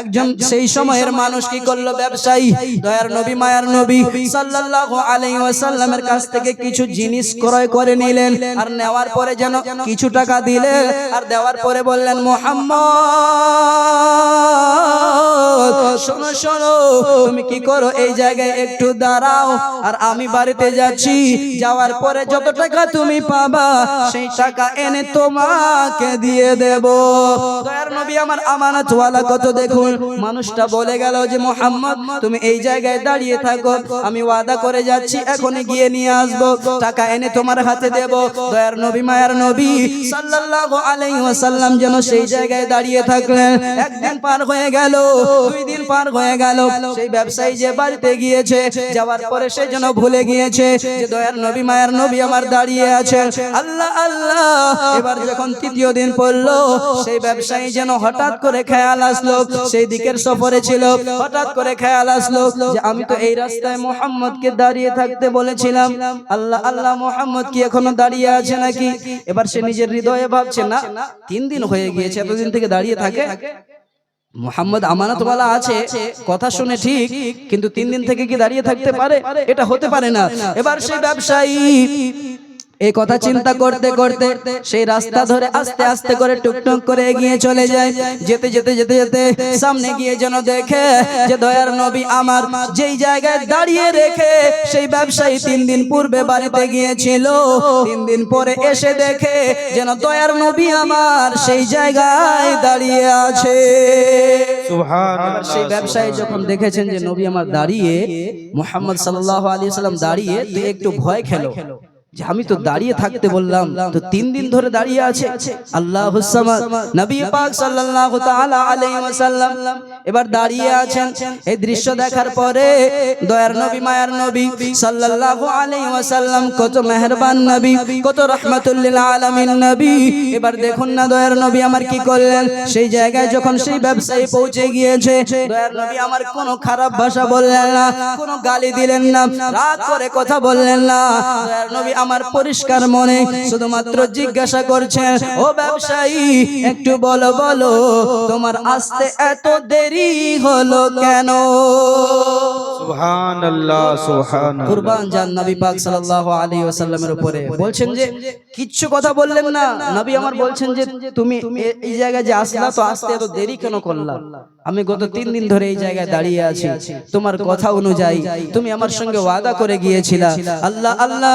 একজন সেই সময়ের মানুষ কি করল ব্যবসায়ী? দয়ার নবী, মায়ার নবী সাল্লাল্লাহু আলাইহি ওয়াসাল্লামের কাছ থেকে কিছু জিনিস ক্রয় করে নিলেন। আর নেওয়ার পরে যেন কিছু টাকা দিলেন। আর দেওয়ার পরে বললেন, মোহাম্মদ শোনো শোনো, তুমি কি করো? এই জায়গায় একটু দাঁড়াও। আর আমি বাড়িতে যাচ্ছি। যাওয়ার পরে যত টাকা তুমি পাবা, সেই টাকা এনে তোমাকে দিয়ে দেব। নবী আমার আমানত ওয়ালা কত দেখুন। মানুষটা বলে গেল যে, মোহাম্মদ, তুমি এই জায়গায় দাঁড়িয়ে থাকো। আমি ওয়াদা করে যাচ্ছি, এখনই গিয়ে নিয়ে আসব। টাকা এনে তোমার হাতে দেব। দয়ার নবী, মায়ার নবী সাল্লাল্লাহু আলাইহি ওয়াসাল্লাম যেন সেই জায়গায় দাঁড়িয়ে থাকলেন। একদিন পার হয়ে গেল। দুই দিন পার হয়ে গেল। সেই ব্যবসায়ী যে বাড়িতে গিয়েছে, যাওয়ার পরে সে যেন ভুলে গিয়েছে যে দয়ার নবী, মায়ার নবী আমার দাঁড়িয়ে আছে আল্লাহ আল্লাহ, এবার যখন তৃতীয় দিন পড়ল, সেই ব্যবসায়ী যেন হঠাৎ করে খেয়াল আসলো, সেই দিকের সফরে ছিল। হঠাৎ করে খেয়াল আসলো যে আমি তো এই রাস্তায় মোহাম্মদকে দাঁড়িয়ে থাকতে বলেছিলাম। আল্লাহ আল্লাহ, মোহাম্মদ কি এখনও দাঁড়িয়ে আছে নাকি? এবার সে নিজের হৃদয়ে ভাবছে, না, তিন দিন হয়ে গিয়েছে, এতদিন থেকে দাঁড়িয়ে থাকে। মোহাম্মদ আমানতওয়ালা আছে কথা শুনে ঠিক কিন্তু তিন দিন থেকে কি দাঁড়িয়ে থাকতে পারে? এটা হতে পারে না। এবার সেই ব্যবসায়ী এই কথা চিন্তা করতে করতে সেই রাস্তা ধরে আস্তে আস্তে করে টুকটুক করে এগিয়ে চলে যায়। যেতে যেতে যেতে যেতে সামনে গিয়ে যেন দেখে যে দয়ার নবী আমার যেই জায়গায় দাঁড়িয়ে রেখে সেই ব্যবসায়ী তিন দিন পূর্বে বাড়িতে গিয়েছিল। তিন দিন পরে এসে দেখে যেন দয়ার নবী আমার সেই জায়গায় দাঁড়িয়ে আছে। সেই ব্যবসায়ী যখন দেখেছেন যে নবী আমার দাঁড়িয়ে মোহাম্মদ সাল্লাহ আলাইহি সাল্লাম দাঁড়িয়ে তো একটু ভয় খেলো। যে আমি তো দাঁড়িয়ে থাকতে বললাম তো তিন দিন ধরে দাঁড়িয়ে আছে। আল্লাহ নবী পাক সাল্লাল্লাহু তাআলা আলাইহি ওয়াসাল্লাম এবার দাঁড়িয়ে আছেন। এই দৃশ্য দেখার পরে দয়ার নবী মায়ার নবী সাল্লাল্লাহু আলাইহি ওয়াসাল্লাম কত মেহেরবান নবী কত রাহমাতুল লিল আলামিন নবী। এবার দেখুন না দয়ার নবী আমার কি করলেন? সেই জায়গায় যখন সেই ব্যবসায়ী পৌঁছে গিয়েছে দয়ার নবী আমার কোনো খারাপ ভাষা বললেন না কোনো গালি দিলেন না রাগ করে কথা বললেন না। দয়ার নবী আমার পরিষ্কার মনে শুধুমাত্র জিজ্ঞাসা করছেন ও ব্যবসায়ী একটু বলো বলো তোমার আসতে এত দেরি হলো কেন? সুবহান আল্লাহ সুবহান কুরবান জান নবী পাক সাল্লাল্লাহু আলাইহি ওয়াসাল্লামের উপরে। বলছেন যে কিচ্ছু কথা বললেন না। নবী আমার বলছেন যে তুমি এ- এই জায়গায় যে আসলা তো আসতে এত দেরি কেন করলা? আমি গত তিন দিন ধরে এই জায়গায় দাঁড়িয়ে আছি। তোমার কথা অনুযায়ী তুমি আমার সঙ্গে ওয়াদা করে গিয়েছিলা। আল্লাহ আল্লাহ।